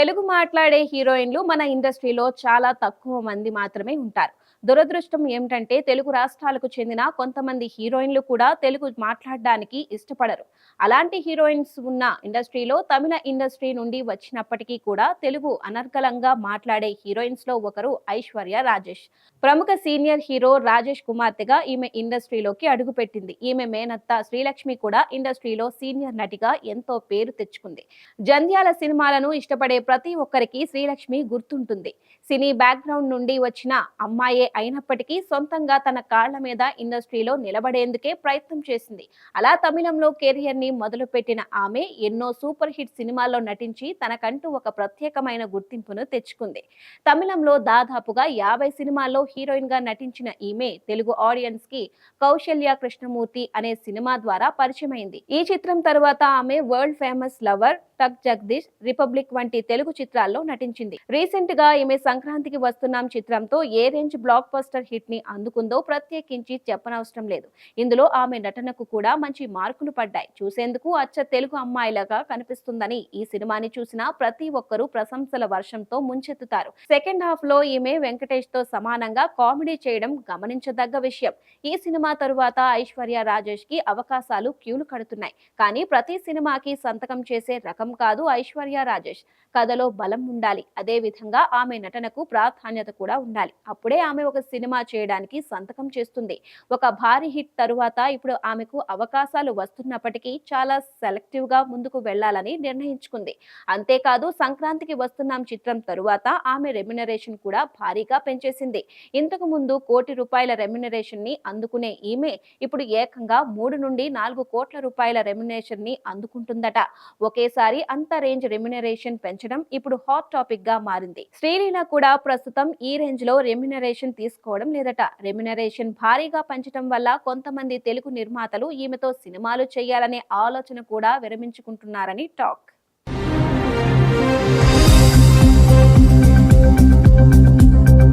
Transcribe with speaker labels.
Speaker 1: తెలుగు మాట్లాడే హీరోయిన్లు మన ఇండస్ట్రీలో చాలా తక్కువ మంది మాత్రమే ఉంటారు. దురదృష్టం ఏమిటంటే తెలుగు రాష్ట్రాలకు చెందిన కొంతమంది హీరోయిన్లు కూడా తెలుగు మాట్లాడడానికి ఇష్టపడరు. అలాంటి హీరోయిన్స్ ఉన్న ఇండస్ట్రీలో తమిళ ఇండస్ట్రీ నుండి వచ్చినప్పటికీ కూడా తెలుగు అనర్గళంగా మాట్లాడే హీరోయిన్స్లో ఒకరు ఐశ్వర్య రాజేష్. ప్రముఖ సీనియర్ హీరో రాజేష్ కుమార్తెగా ఈమె ఇండస్ట్రీలోకి అడుగుపెట్టింది. ఈమె మేనత్త శ్రీలక్ష్మి కూడా ఇండస్ట్రీలో సీనియర్ నటిగా ఎంతో పేరు తెచ్చుకుంది. జంధ్యాల సినిమాలను ఇష్టపడే ప్రతి ఒక్కరికి శ్రీలక్ష్మి గుర్తుంటుంది. సినీ బ్యాక్గ్రౌండ్ నుండి వచ్చిన అమ్మాయే అయినప్పటికీ సొంతంగా తన కాళ్ళ మీద ఇండస్ట్రీలో నిలబడేందుకే ప్రయత్నం చేసింది. అలా తమిళంలో కెరియర్ని మొదలుపెట్టిన ఆమె ఎన్నో సూపర్ హిట్ సినిమాల్లో నటించి తనకంటూ ఒక ప్రత్యేకమైన గుర్తింపును తెచ్చుకుంది. తమిళంలో దాదాపుగా యాభై సినిమాల్లో హీరోయిన్గా నటించిన ఈమె తెలుగు ఆడియన్స్కి కౌశల్య కృష్ణమూర్తి అనే సినిమా ద్వారా పరిచయమైంది. ఈ చిత్రం తర్వాత ఆమె వరల్డ్ ఫేమస్ లవర్ టక్ జగదీష్ రిపబ్లిక్ వంటి తెలుగు తెలుగు చిత్రాల్లో నటించింది. రీసెంట్గా ఈమె సంక్రాంతికి వస్తున్నాం చిత్రంతో ఏ రేంజ్ బ్లాక్ బస్టర్ హిట్ని అందుకుందో ప్రత్యేకించి చెప్పనవసరం లేదు. ఇందులో ఆమె నటనకు కూడా మంచి మార్కులు పడ్డాయి. చూసేందుకు అచ్చ తెలుగు అమ్మాయిలాగా కనిపిస్తుందని ఈ సినిమాని చూసిన ప్రతి ఒక్కరూ ప్రశంసల వర్షంతో ముంచెత్తుతారు. సెకండ్ హాఫ్లో ఈమె వెంకటేష్తో సమానంగా కామెడీ చేయడం గమనించదగ్గ విషయం. ఈ సినిమా తరువాత ఐశ్వర్య రాజేష్కి అవకాశాలు క్యూలు కడుతున్నాయి. కానీ ప్రతి సినిమాకి సంతకం చేసే రకం కాదు ఐశ్వర్య రాజేష్. కథలో బలం ఉండాలి. అదే విధంగా ఆమె నటనకు ప్రాధాన్యత కూడా ఉండాలి. అప్పుడే ఆమె ఒక సినిమా చేయడానికి సంతకం చేస్తుంది. ఒక భారీ హిట్ తరువాత ఇప్పుడు ఆమెకు అవకాశాలు వస్తున్నప్పటికీ చాలా సెలెక్టివ్గా ముందుకు వెళ్ళాలని నిర్ణయించుకుంది. అంతేకాదు సంక్రాంతికి వస్తున్నాం చిత్రం తరువాత ఆమె రెమ్యునరేషన్ కూడా భారీగా పెంచేసింది. ఇంతకు ముందు కోటి రూపాయల రెమ్యునరేషన్ని అందుకునే ఈమె ఇప్పుడు ఏకంగా మూడు నుండి నాలుగు కోట్ల రూపాయల రెమ్యునరేషన్ని అందుకుంటుందట. ఒకేసారి అంత రేంజ్ రెమ్యునరేషన్ పెంచడం పెంచడం ఇప్పుడు హాట్ టాపిక్గా మారింది. శ్రీలీల కూడా ప్రస్తుతం ఈ రేంజ్లో రెమ్యునరేషన్ తీసుకోవడం లేదట. రెమ్యునరేషన్ భారీగా పెంచడం వల్ల కొంతమంది తెలుగు నిర్మాతలు ఈమెతో సినిమాలు చేయాలనే ఆలోచన కూడా విరమించుకుంటున్నారని టాక్.